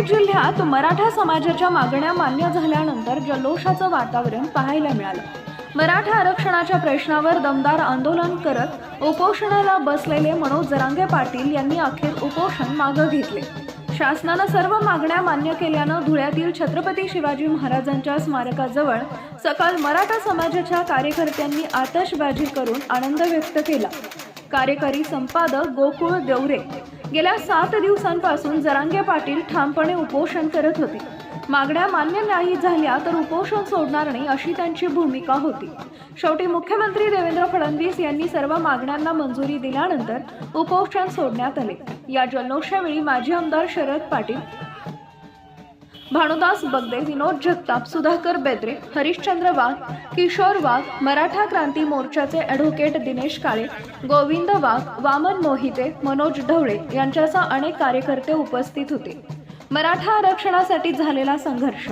नांदेड जिल्ह्यात मराठा समाजाच्या मागण्या मान्य झाल्यानंतर जल्लोषाचं वातावरण पाहायला मिळालं. मराठा आरक्षणाच्या प्रश्नावर दमदार आंदोलन करत उपोषणाला बसलेले मनोज जरांगे पाटील यांनी अखेर उपोषण मागं घेतले. शासनानं सर्व मागण्या मान्य केल्यानं धुळ्यातील छत्रपती शिवाजी महाराजांच्या स्मारकाजवळ सकाळ मराठा समाजाच्या कार्यकर्त्यांनी आतषबाजी करून आनंद व्यक्त केला. कार्यकारी संपादक गोकुळ देवरे गेल्या सात दिवसांपासून जरांगे पाटील ठामपणे उपोषण करत होते. मागण्या मान्य नाही झाल्या तर उपोषण सोडणार नाही अशी त्यांची भूमिका होती. शेवटी मुख्यमंत्री देवेंद्र फडणवीस यांनी सर्व मागण्यांना मंजुरी दिल्यानंतर उपोषण सोडण्यात आले. या जल्लोषावेळी माजी आमदार शरद पाटील भानुदास बगदे विनोद जगताप सुधाकर बेद्रे हरिश्चंद्र वाघ किशोर वाघ मराठा क्रांती मोर्चाचे ॲडव्होकेट दिनेश काळे गोविंद वाघ वामन मोहिते मनोज ढवळे यांच्यासह अनेक कार्यकर्ते उपस्थित होते. मराठा आरक्षणासाठी झालेला संघर्ष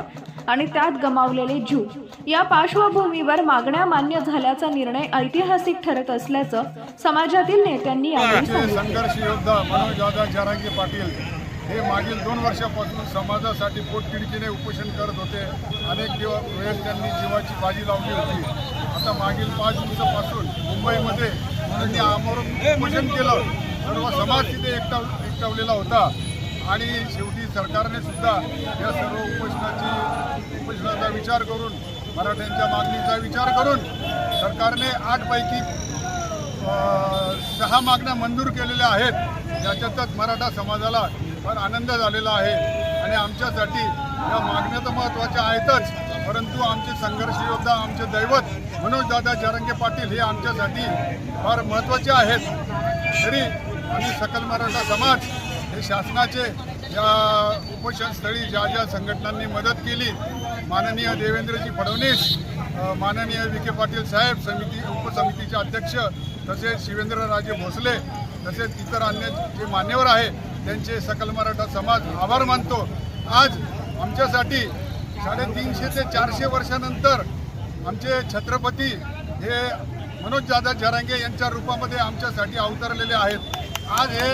आणि त्यात गमावलेले जीव या पार्श्वभूमीवर मागण्या मान्य झाल्याचा निर्णय ऐतिहासिक ठरत असल्याचं समाजातील नेत्यांनी यावेळी सांगितलं. हे मागील दोन वर्षापासून समाजासाठी पोटतिडकीने उपोषण करत होते. अनेक दिवस वेळेस त्यांनी जीवाची बाजी लावली होती. आता मागील पाच दिवसापासून मुंबईमध्ये त्यांनी आमरण उपोषण केलं. सर्व समाज तिथे एकटाव एकटावलेला होता. आणि शेवटी सरकारने सुद्धा या सर्व उपोषणाची उपोषणाचा विचार करून मराठ्यांच्या मागणीचा विचार करून सरकारने आठपैकी सहा मागण्या मंजूर केलेल्या आहेत. ज्याच्यातच मराठा समाजाला फार आनंद झालेला आहे. आणि आमच्यासाठी या मागण्या तर महत्त्वाच्या आहेतच. परंतु आमचे संघर्ष योद्धा आमचे दैवत मनोजदादा जरंगे पाटील हे आमच्यासाठी फार महत्त्वाचे आहेत. तरी आम्ही सकल मराठा समाज हे शासनाचे या उपोषणस्थळी ज्या ज्या संघटनांनी मदत केली माननीय देवेंद्रजी फडणवीस माननीय विखे पाटील साहेब समिती उपसमितीचे अध्यक्ष तसेच शिवेंद्रराजे भोसले तसेच इतर अन्य जे मान्यवर आहे त्यांचे सकल मराठा समाज आभार मानतो. आज आमच्यासाठी साडेतीनशे ते चारशे वर्षानंतर आमचे छत्रपती हे मनोजदादा जरांगे यांच्या रूपामध्ये आमच्यासाठी अवतरलेले आहेत. आज हे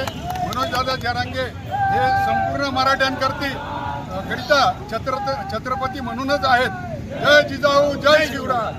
मनोजदादा जरांगे हे संपूर्ण मराठ्यांकरती करिता छत्र छत्रपती म्हणूनच आहेत. जय जिजाऊ जय शिवराय.